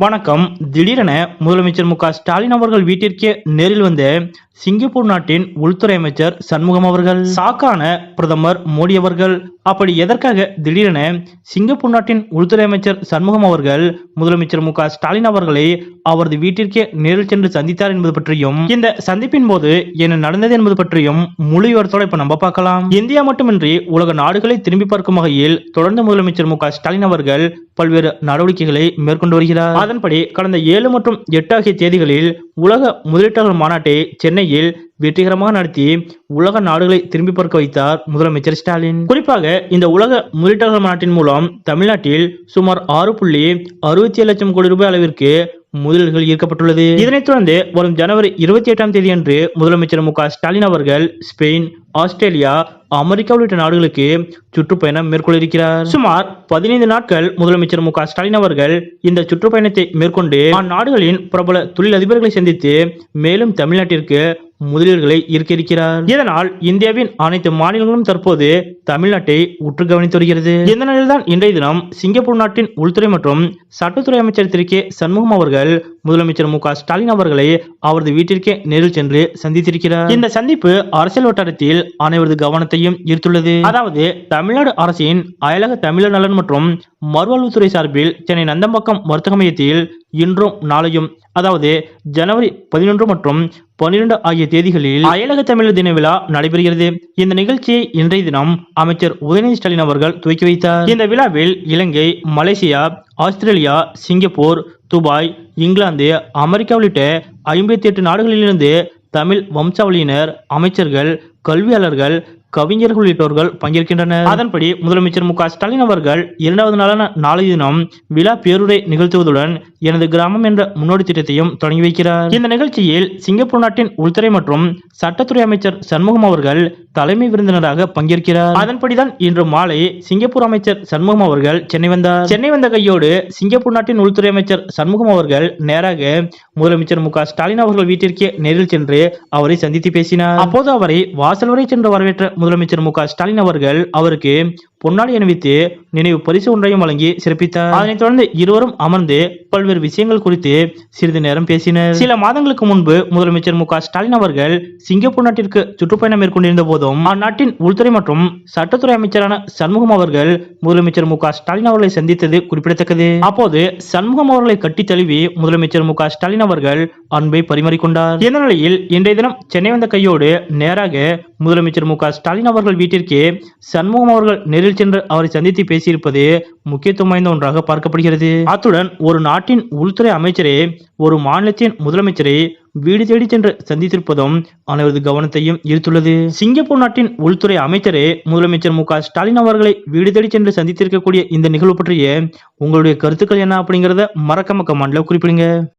வணக்கம். திடீரென முதலமைச்சர் மு ஸ்டாலின் அவர்கள் வீட்டிற்கே நேரில் வந்த சிங்கப்பூர் நாட்டின் உள்துறை அமைச்சர் சண்முகம் அவர்கள் சாக்கான பிரதமர் மோடி அவர்கள். அப்படி எதற்காக திடீரென சிங்கப்பூர் நாட்டின் உள்துறை அமைச்சர் சண்முகம் அவர்கள் முதலமைச்சர் மு ஸ்டாலின் அவர்களை அவரது வீட்டிற்கே நேரில் சென்று சந்தித்தார் என்பது பற்றியும் இந்த சந்திப்பின் போது என்ன நடந்தது என்பது பற்றியும் முழு விவரத்தோட இப்ப நம்ம பார்க்கலாம். இந்தியா மட்டுமின்றி உலக நாடுகளை திரும்பி பார்க்கும் வகையில் தொடர்ந்து முதலமைச்சர் மு ஸ்டாலின் அவர்கள் பல்வேறு நடவடிக்கைகளை மேற்கொண்டு வருகிறார். அதன்படி கடந்த ஏழு மற்றும் எட்டு ஆகிய தேதிகளில் உலக முதலீட்டாளர் மாநாட்டை சென்னையில் வெற்றிகரமாக நடத்தி உலக நாடுகளை திரும்பி பார்க்க வைத்தார் முதலமைச்சர் ஸ்டாலின். குறிப்பாக இந்த உலக முதலீட்டாளர் மாநாட்டின் மூலம் தமிழ்நாட்டில் சுமார் ஆறு புள்ளி அறுபத்தி ஏழு லட்சம் கோடி ரூபாய் அளவிற்கு முதலீடுகள் ஈர்க்கப்பட்டுள்ளது. இதனைத் தொடர்ந்து வரும் ஜனவரி இருபத்தி எட்டாம் தேதி அன்று முதலமைச்சர் மு க ஸ்டாலின் அவர்கள் ஸ்பெயின் ஆஸ்திரேலியா அமெரிக்கா உள்ளிட்ட நாடுகளுக்கு சுற்றுப்பயணம் மேற்கொள்ள இருக்கிறார் சுமார் பதினைந்து நாட்கள் முதலமைச்சர் மு ஸ்டாலின் அவர்கள் இந்த சுற்றுப்பயணத்தை மேற்கொண்டு அந்நாடுகளின் பிரபல தொழிலதிபர்களை சந்தித்து மேலும் தமிழ்நாட்டிற்கு முதலீடுகளை ஈர்க்க இருக்கிறார். இதனால் இந்தியாவின் அனைத்து மாநிலங்களும் தற்போது தமிழ்நாட்டை உற்று கவனித்து வருகிறது. இந்த நிலையில்தான் இன்றைய தினம் சிங்கப்பூர் நாட்டின் உள்துறை மற்றும் சட்டத்துறை அமைச்சர் திரு. கே. சண்முகம் அவர்கள் முதலமைச்சர் மு ஸ்டாலின் அவர்களை அவரது வீட்டிற்கே நேரில் சென்று சந்தித்திருக்கிறார். இந்த சந்திப்பு அரசியல் வட்டாரத்தில் அனைவரது கவனத்தையும் ஈர்த்துள்ளது அதாவது தமிழ்நாடு அரசின் அயலக தமிழர் நலன் மற்றும் மறுவாழ்வுத்துறை சார்பில் சென்னை நந்தம்பாக்கம் வர்த்தக மையத்தில் இன்றும் நாளையும் அதாவது ஜனவரி பதினொன்று மற்றும் பன்னிரண்டு ஆகிய தேதிகளில் அயலக தமிழர் தின விழா நடைபெறுகிறது. இந்த நிகழ்ச்சியை இன்றைய தினம் அமைச்சர் உதயநிதி ஸ்டாலின் அவர்கள் துவக்கி வைத்தார். இந்த விழாவில் Ilangai Malaysia Australia Singapore Dubai England America உள்ளிட்ட ஐம்பத்தி எட்டு நாடுகளிலிருந்து தமிழ் வம்சாவளியினர் அமைச்சர்கள் கல்வியாளர்கள் கவிஞர்கள் உள்ளிட்டோர்கள் பங்கேற்கின்றனர். அதன்படி முதலமைச்சர் மு க ஸ்டாலின் அவர்கள் இரண்டாவது நாளான நாளைய தினம் விழா பேருரை நிகழ்த்துவதுடன் எனது கிராமம் என்ற முன்னோடி திட்டத்தையும் தொடங்கி வைக்கிறார். இந்த நிகழ்ச்சியில் சிங்கப்பூர் நாட்டின் உள்துறை மற்றும் சட்டத்துறை அமைச்சர் சண்முகம் அவர்கள் தலைமை விருந்தினராக பங்கேற்கிறார். அதன்படிதான் இன்று மாலை சிங்கப்பூர் அமைச்சர் சண்முகம் அவர்கள் சென்னை வந்தார். சென்னை வந்த கையோடு சிங்கப்பூர் நாட்டின் உள்துறை அமைச்சர் சண்முகம் அவர்கள் நேராக முதலமைச்சர் மு ஸ்டாலின் அவர்கள் வீட்டிற்கே நேரில் சென்று அவரை சந்தித்து பேசினார். அப்போது அவரை வாசல் வரை சென்று வரவேற்ற முதலமைச்சர் மு க ஸ்டாலின் அவர்கள் அவருக்கு பொன்னாடி அணிவித்து நினைவு பரிசு ஒன்றையும் வழங்கி சிறப்பித்தார். அதனைத் தொடர்ந்து இருவரும் அமர்ந்து பல்வேறு விஷயங்கள் குறித்து சிறிது நேரம் பேசினர். சில மாதங்களுக்கு முன்பு முதலமைச்சர் மு ஸ்டாலின் அவர்கள் சிங்கப்பூர் நாட்டிற்கு சுற்றுப்பயணம் மேற்கொண்டிருந்த போதும் அந்நாட்டின் உள்துறை மற்றும் சட்டத்துறை அமைச்சரான சண்முகம் அவர்கள் முதலமைச்சர் மு ஸ்டாலின் அவர்களை சந்தித்தது குறிப்பிடத்தக்கது. அப்போது சண்முகம் அவர்களை கட்டி தழுவி முதலமைச்சர் மு ஸ்டாலின் அவர்கள் அன்பை பரிமாறிக்கொண்டார். இந்த நிலையில் இன்றைய தினம் சென்னை வந்த கையோடு நேராக முதலமைச்சர் மு ஸ்டாலின் அவர்கள் வீட்டிற்கு சண்முகம் அவர்கள் நேரில் சென்று அவரை சந்தித்து பேசியிருப்பது முக்கியத்துவம் வாய்ந்த ஒன்றாக பார்க்கப்படுகிறது. அத்துடன் ஒரு நாட்டின் உள்துறை அமைச்சரே ஒரு மாநிலத்தின் முதலமைச்சரை வீடு தேடி சென்று சந்தித்திருப்பதும் அனைவரது கவனத்தையும் ஈர்த்துள்ளது. சிங்கப்பூர் நாட்டின் உள்துறை அமைச்சரே முதலமைச்சர் மு ஸ்டாலின் அவர்களை வீடு தேடி சென்று சந்தித்திருக்கக்கூடிய இந்த நிகழ்வு பற்றிய உங்களுடைய கருத்துக்கள் என்ன அப்படிங்கறத மறக்காம கமெண்ட்ல குறிப்பிடுங்க.